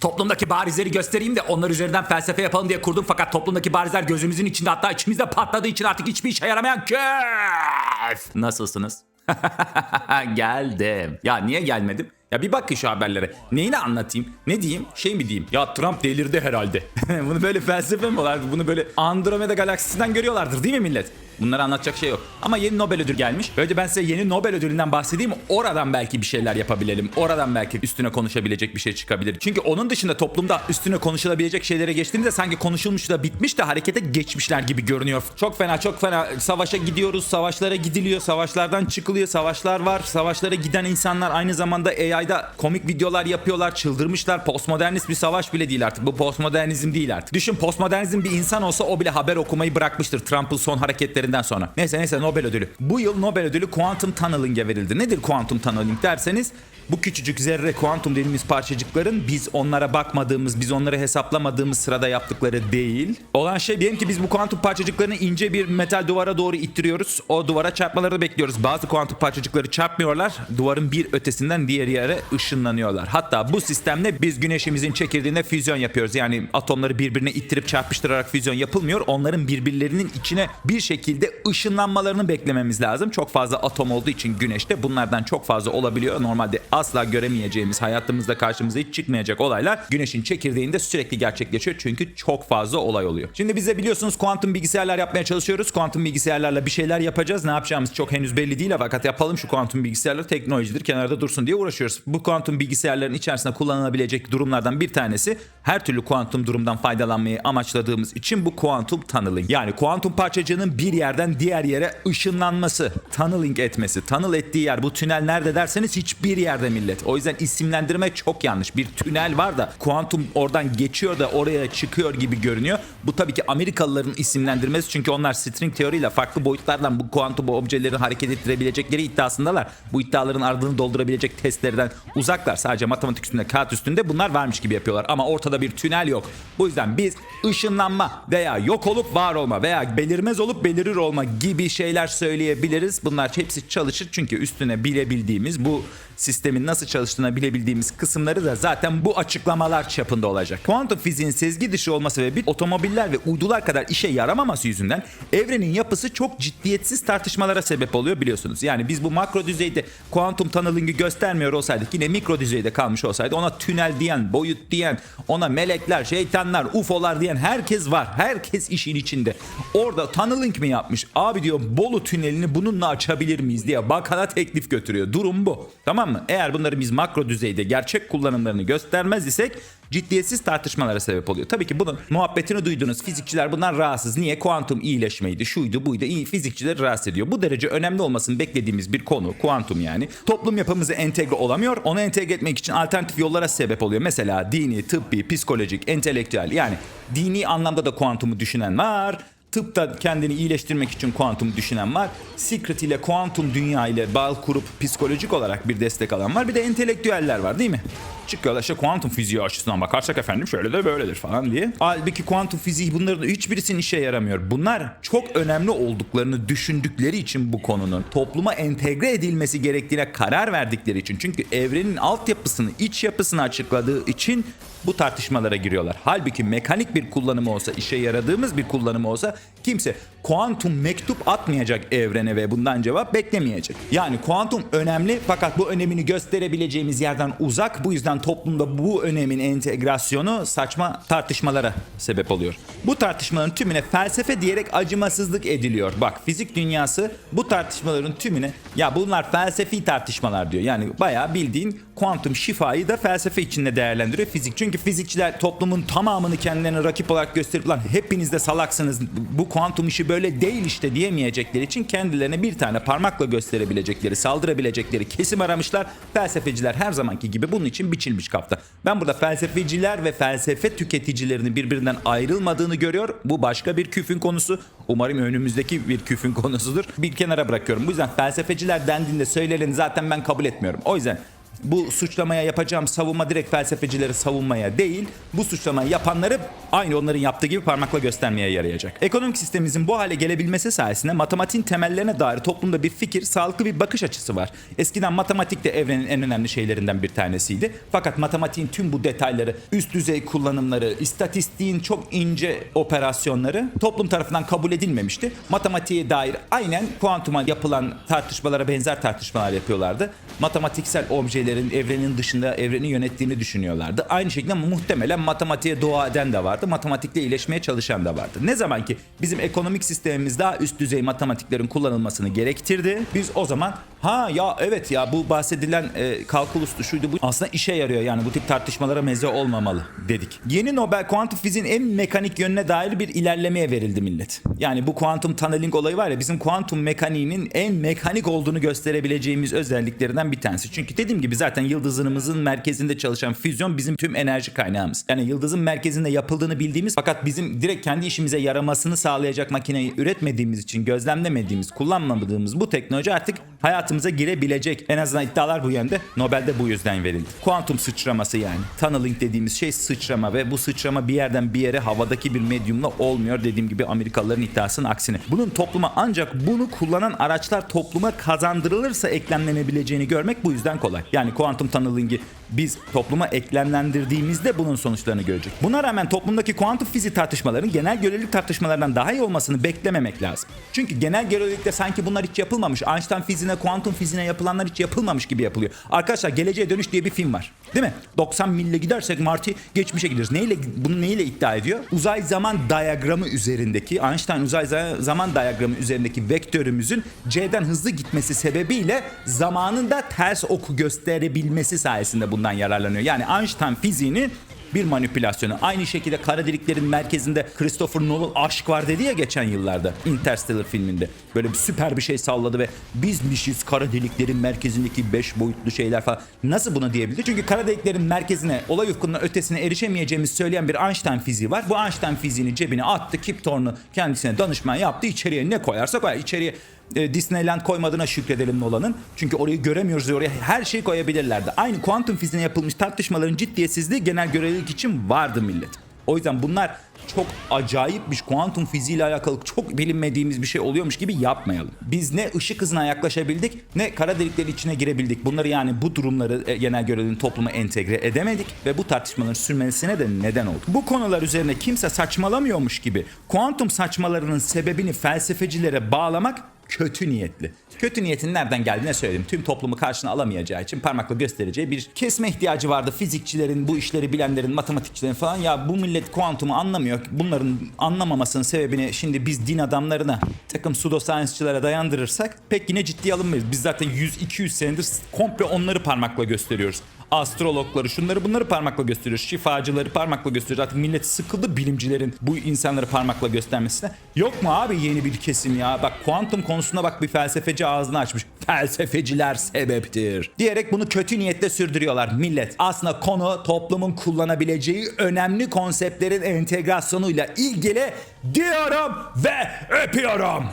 Toplumdaki barizleri göstereyim de onlar üzerinden felsefe yapalım diye kurdum fakat toplumdaki barizler gözümüzün içinde hatta içimizde patladığı için artık hiçbir işe yaramayan köf. Nasılsınız? Geldim. Ya niye gelmedim? Ya bir bakın şu haberlere. Neyini anlatayım? Ne diyeyim? Şey mi diyeyim? Ya Trump delirdi herhalde. Bunu böyle felsefe mi olar? Bunu böyle Andromeda galaksisinden görüyorlardır değil mi millet? Bunları anlatacak şey yok. Ama yeni Nobel ödülü gelmiş. Önce ben size yeni Nobel ödülünden bahsedeyim. Oradan belki bir şeyler yapabilelim. Oradan belki üstüne konuşabilecek bir şey çıkabilir. Çünkü onun dışında toplumda üstüne konuşulabilecek şeylere geçtiğinde sanki konuşulmuş da bitmiş de harekete geçmişler gibi görünüyor. Çok fena çok fena savaşa gidiyoruz. Savaşlara gidiliyor. Savaşlardan çıkılıyor. Savaşlar var. Savaşlara giden insanlar aynı zamanda AI'da komik videolar yapıyorlar. Çıldırmışlar. Postmodernist bir savaş bile değil artık. Bu postmodernizm değil artık. Düşün postmodernizm bir insan olsa o bile haber okumayı bırakmıştır. Trump'ın son hareketlerinden sonra. Neyse neyse Nobel ödülü. Bu yıl Nobel ödülü Quantum Tunneling'e verildi. Nedir Quantum Tunneling derseniz bu küçücük zerre kuantum dediğimiz parçacıkların biz onlara bakmadığımız, biz onları hesaplamadığımız sırada yaptıkları değil. Olan şey diyelim ki biz bu kuantum parçacıklarını ince bir metal duvara doğru ittiriyoruz. O duvara çarpmalarını bekliyoruz. Bazı kuantum parçacıkları çarpmıyorlar. Duvarın bir ötesinden diğer yere ışınlanıyorlar. Hatta bu sistemle biz güneşimizin çekirdeğinde füzyon yapıyoruz. Yani atomları birbirine ittirip çarpıştırarak füzyon yapılmıyor. Onların birbirlerinin içine bir şekilde ışınlanmalarını beklememiz lazım. Çok fazla atom olduğu için güneşte bunlardan çok fazla olabiliyor. Normalde asla göremeyeceğimiz, hayatımızda karşımıza hiç çıkmayacak olaylar güneşin çekirdeğinde sürekli gerçekleşiyor. Çünkü çok fazla olay oluyor. Şimdi bize biliyorsunuz kuantum bilgisayarlar yapmaya çalışıyoruz. Kuantum bilgisayarlarla bir şeyler yapacağız. Ne yapacağımız çok henüz belli değil fakat yapalım şu kuantum bilgisayarlar teknolojidir kenarda dursun diye uğraşıyoruz. Bu kuantum bilgisayarların içerisinde kullanılabilecek durumlardan bir tanesi her türlü kuantum durumdan faydalanmayı amaçladığımız için bu kuantum tunneling. Yani kuantum parçacığının bir yerden diğer yere ışınlanması, tunneling etmesi. Tunnel ettiği yer bu tünel nerede derseniz hiçbir yerde millet. O yüzden isimlendirme çok yanlış. Bir tünel var da kuantum oradan geçiyor da oraya çıkıyor gibi görünüyor. Bu tabii ki Amerikalıların isimlendirmesi çünkü onlar string teoriyle farklı boyutlardan bu kuantum objeleri hareket ettirebilecekleri iddiasındalar. Bu iddiaların ardını doldurabilecek testlerden uzaklar. Sadece matematik üstünde, kağıt üstünde bunlar varmış gibi yapıyorlar. Ama ortada bir tünel yok. Bu yüzden biz ışınlanma veya yok olup var olma veya belirmez olup belirir olma gibi şeyler söyleyebiliriz. Bunlar hepsi çalışır çünkü üstüne bilebildiğimiz bu sistemin nasıl çalıştığını bilebildiğimiz kısımları da zaten bu açıklamalar çapında olacak. Kuantum fiziğin sezgi dışı olması ve bir otomobiller ve uydular kadar işe yaramaması yüzünden evrenin yapısı çok ciddiyetsiz tartışmalara sebep oluyor biliyorsunuz. Yani biz bu makro düzeyde kuantum tunneling'i göstermiyor olsaydık yine mikro düzeyde kalmış olsaydı ona tünel diyen, boyut diyen, ona melekler, şeytanlar, ufolar diyen herkes var. Herkes işin içinde. Orada tunneling mi yapmış? Abi diyor Bolu tünelini bununla açabilir miyiz diye bakana teklif götürüyor. Durum bu. Tamam mı? Eğer bunları biz makro düzeyde gerçek kullanımlarını göstermez isek ciddiyetsiz tartışmalara sebep oluyor. Tabii ki bunun muhabbetini duyduğunuz fizikçiler bundan rahatsız. Niye? Kuantum iyileşmeydi, şuydu, buydu. İyi fizikçileri rahatsız ediyor. Bu derece önemli olmasını beklediğimiz bir konu. Kuantum yani. Toplum yapımıza entegre olamıyor. Onu entegre etmek için alternatif yollara sebep oluyor. Mesela dini, tıbbi, psikolojik, entelektüel yani dini anlamda da kuantumu düşünen var. Tıpta kendini iyileştirmek için kuantum düşünen var. Secret ile kuantum dünya ile bağ kurup psikolojik olarak bir destek alan var. Bir de entelektüeller var değil mi? Çıkıyorlar işte kuantum fiziği açısından bakarsak efendim şöyle de böyledir falan diye. Halbuki kuantum fiziği bunların hiçbirisinin işe yaramıyor. Bunlar çok önemli olduklarını düşündükleri için bu konunun topluma entegre edilmesi gerektiğine karar verdikleri için. Çünkü evrenin altyapısını, iç yapısını açıkladığı için bu tartışmalara giriyorlar. Halbuki mekanik bir kullanımı olsa, işe yaradığımız bir kullanımı olsa kimse kuantum mektup atmayacak evrene ve bundan cevap beklemeyecek. Yani kuantum önemli fakat bu önemini gösterebileceğimiz yerden uzak. Bu yüzden toplumda bu önemin entegrasyonu saçma tartışmalara sebep oluyor. Bu tartışmaların tümüne felsefe diyerek acımasızlık ediliyor. Bak fizik dünyası bu tartışmaların tümüne ya bunlar felsefi tartışmalar diyor. Yani bayağı bildiğin kuantum şifayı da felsefe içinde değerlendiriyor fizik. Çünkü fizikçiler toplumun tamamını kendilerine rakip olarak gösterip lan hepiniz de salaksınız bu kuantum işi böyle değil işte diyemeyecekleri için kendilerine bir tane parmakla gösterebilecekleri, saldırabilecekleri kesim aramışlar. Felsefeciler her zamanki gibi bunun için biçilmiş kafta. Ben burada felsefeciler ve felsefe tüketicilerinin birbirinden ayrılmadığını görüyor. Bu başka bir küfün konusu. Umarım önümüzdeki bir küfün konusudur. Bir kenara bırakıyorum. Bu yüzden felsefeciler dendiğinde söylerini zaten ben kabul etmiyorum. O yüzden bu suçlamaya yapacağım savunma direkt felsefecileri savunmaya değil. Bu suçlamayı yapanları aynı onların yaptığı gibi parmakla göstermeye yarayacak. Ekonomik sistemimizin bu hale gelebilmesi sayesinde matematiğin temellerine dair toplumda bir fikir, sağlıklı bir bakış açısı var. Eskiden matematik de evrenin en önemli şeylerinden bir tanesiydi. Fakat matematiğin tüm bu detayları, üst düzey kullanımları, istatistiğin çok ince operasyonları toplum tarafından kabul edilmemişti. Matematiğe dair aynen kuantuma yapılan tartışmalara benzer tartışmalar yapıyorlardı. Matematiksel objelerin evrenin dışında evreni yönettiğini düşünüyorlardı. Aynı şekilde muhtemelen matematiğe dua eden de vardı. Matematikle iyileşmeye çalışan da vardı. Ne zaman ki bizim ekonomik sistemimiz daha üst düzey matematiklerin kullanılmasını gerektirdi. Biz o zaman ha ya evet ya bu bahsedilen e, kalkuluslu şuydu bu aslında işe yarıyor yani bu tip tartışmalara meze olmamalı dedik. Yeni Nobel kuantum fiziğin en mekanik yönüne dair bir ilerlemeye verildi millet. Yani bu kuantum tunneling olayı var ya bizim kuantum mekaniğinin en mekanik olduğunu gösterebileceğimiz özelliklerinden bir tanesi. Çünkü dediğim gibi zaten yıldızımızın merkezinde çalışan füzyon bizim tüm enerji kaynağımız. Yani yıldızın merkezinde yapıldığını bildiğimiz fakat bizim direkt kendi işimize yaramasını sağlayacak makineyi üretmediğimiz için gözlemlemediğimiz, kullanmadığımız bu teknoloji artık hayatımıza girebilecek. En azından iddialar bu yönde. Nobel'de bu yüzden verildi. Kuantum sıçraması yani. Tunneling dediğimiz şey sıçrama ve bu sıçrama bir yerden bir yere havadaki bir medyumla olmuyor. Dediğim gibi Amerikalıların iddiasının aksine. Bunun topluma ancak bunu kullanan araçlar topluma kazandırılırsa eklemlenebileceğini görmek bu yüzden kolay. Yani kuantum tunneling'i biz topluma eklemlendirdiğimizde bunun sonuçlarını görecek. Buna rağmen toplumdaki kuantum fiziği tartışmaların genel görelilik tartışmalarından daha iyi olmasını beklememek lazım. Çünkü genel görelilikte sanki bunlar hiç yapılmamış. Einstein fiziğine, kuantum fiziğine yapılanlar hiç yapılmamış gibi yapılıyor. Arkadaşlar Geleceğe Dönüş diye bir film var. Değil mi? 90 mille gidersek Marty geçmişe gideriz. Neyle bunu neyle iddia ediyor? Uzay zaman diyagramı üzerindeki Einstein uzay za- zaman diyagramı üzerindeki vektörümüzün C'den hızlı gitmesi sebebiyle zamanında ters oku gösterebilmesi sayesinde bundan yararlanıyor. Yani Einstein fiziğinin bir manipülasyonu. Aynı şekilde kara deliklerin merkezinde Christopher Nolan aşk var dedi ya geçen yıllarda Interstellar filminde. Böyle bir süper bir şey salladı ve bizmişiz kara deliklerin merkezindeki 5 boyutlu şeyler falan. Nasıl bunu diyebildi? Çünkü kara deliklerin merkezine, olay ufkunun ötesine erişemeyeceğimizi söyleyen bir Einstein fiziği var. Bu Einstein fiziğini cebine attı. Kip Thorne'u kendisine danışman yaptı. İçeriye ne koyarsa koyar. İçeriye e, Disneyland koymadığına şükredelim Nolan'ın. Çünkü orayı göremiyoruz diye oraya her şeyi koyabilirlerdi. Aynı kuantum fiziğine yapılmış tartışmaların ciddiyetsizliği genel görelilik için vardı millet. O yüzden bunlar çok acayipmiş. Kuantum fiziğiyle alakalı çok bilinmediğimiz bir şey oluyormuş gibi yapmayalım. Biz ne ışık hızına yaklaşabildik ne kara deliklerin içine girebildik. Bunları yani bu durumları e, genel göreliğin topluma entegre edemedik ve bu tartışmaların sürmesine de neden oldu. Bu konular üzerine kimse saçmalamıyormuş gibi kuantum saçmalarının sebebini felsefecilere bağlamak kötü niyetli. Kötü niyetin nereden geldiğine söyledim. Tüm toplumu karşına alamayacağı için parmakla göstereceği bir kesme ihtiyacı vardı. Fizikçilerin, bu işleri bilenlerin, matematikçilerin falan. Ya bu millet kuantumu anlamıyor. Bunların anlamamasının sebebini şimdi biz din adamlarına, takım pseudoscience'çılara dayandırırsak pek yine ciddiye alınmayız. Biz zaten 100-200 senedir komple onları parmakla gösteriyoruz astrologları şunları bunları parmakla gösteriyoruz. Şifacıları parmakla gösteriyoruz. Artık millet sıkıldı bilimcilerin bu insanları parmakla göstermesine. Yok mu abi yeni bir kesim ya? Bak kuantum konusunda bak bir felsefeci ağzını açmış. Felsefeciler sebeptir. Diyerek bunu kötü niyetle sürdürüyorlar millet. Aslında konu toplumun kullanabileceği önemli konseptlerin entegrasyonuyla ilgili diyorum ve öpüyorum.